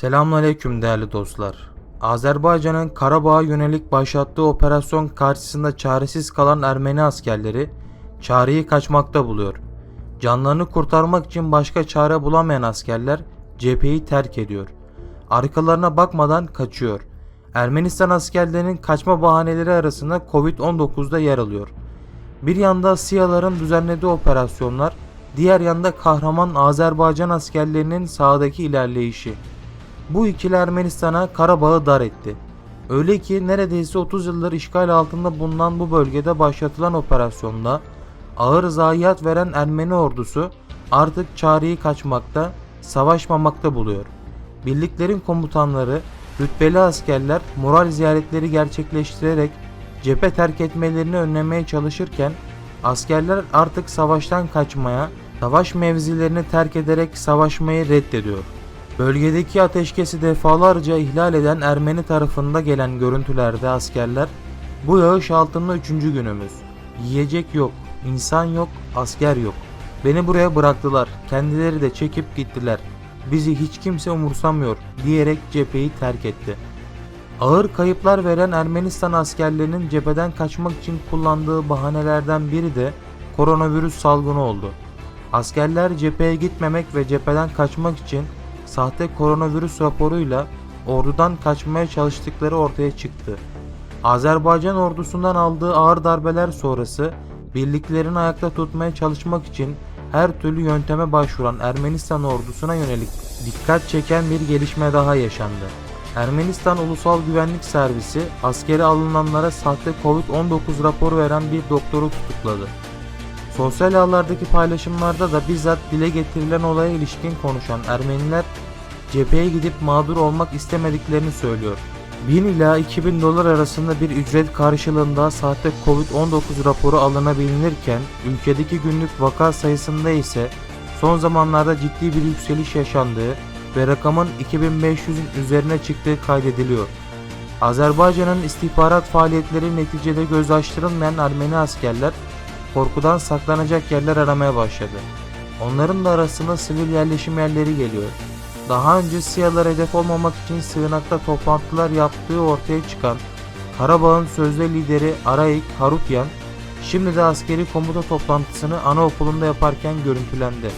Selamünaleyküm değerli dostlar. Azerbaycan'ın Karabağ'a yönelik başlattığı operasyon karşısında çaresiz kalan Ermeni askerleri çareyi kaçmakta buluyor. Canlarını kurtarmak için başka çare bulamayan askerler cepheyi terk ediyor. Arkalarına bakmadan kaçıyor. Ermenistan askerlerinin kaçma bahaneleri arasında Covid-19'da yer alıyor. Bir yanda SİHA'ların düzenlediği operasyonlar, diğer yanda kahraman Azerbaycan askerlerinin sahadaki ilerleyişi. Bu ikili Ermenistan'a Karabağ'ı dar etti. Öyle ki neredeyse 30 yıldır işgal altında bulunan bu bölgede başlatılan operasyonda ağır zayiat veren Ermeni ordusu artık çareyi kaçmakta, savaşmamakta buluyor. Birliklerin komutanları, rütbeli askerler moral ziyaretleri gerçekleştirerek cephe terk etmelerini önlemeye çalışırken askerler artık savaştan kaçmaya, savaş mevzilerini terk ederek savaşmayı reddediyor. Bölgedeki ateşkesi defalarca ihlal eden Ermeni tarafında gelen görüntülerde askerler bu yağış altında üçüncü günümüz. Yiyecek yok, insan yok, asker yok. Beni buraya bıraktılar, kendileri de çekip gittiler. Bizi hiç kimse umursamıyor diyerek cepheyi terk etti. Ağır kayıplar veren Ermenistan askerlerinin cepheden kaçmak için kullandığı bahanelerden biri de koronavirüs salgını oldu. Askerler cepheye gitmemek ve cepheden kaçmak için sahte koronavirüs raporuyla ordudan kaçmaya çalıştıkları ortaya çıktı. Azerbaycan ordusundan aldığı ağır darbeler sonrası birliklerini ayakta tutmaya çalışmak için her türlü yönteme başvuran Ermenistan ordusuna yönelik dikkat çeken bir gelişme daha yaşandı. Ermenistan Ulusal Güvenlik Servisi askeri alınanlara sahte Covid-19 raporu veren bir doktoru tutukladı. Sosyal ağlardaki paylaşımlarda da bizzat dile getirilen olaya ilişkin konuşan Ermeniler cepheye gidip mağdur olmak istemediklerini söylüyor. 1000 ila 2000 dolar arasında bir ücret karşılığında sahte Covid-19 raporu alınabilirken ülkedeki günlük vaka sayısında ise son zamanlarda ciddi bir yükseliş yaşandığı ve rakamın 2500'ün üzerine çıktığı kaydediliyor. Azerbaycan'ın istihbarat faaliyetleri neticede göz açtırılmayan Ermeni askerler korkudan saklanacak yerler aramaya başladı. Onların da arasında sivil yerleşim yerleri geliyor. Daha önce SİHA'lar hedef olmamak için sığınakta toplantılar yaptığı ortaya çıkan Karabağ'ın sözde lideri Araik Harutyan şimdi de askeri komuta toplantısını anaokulunda yaparken görüntülendi.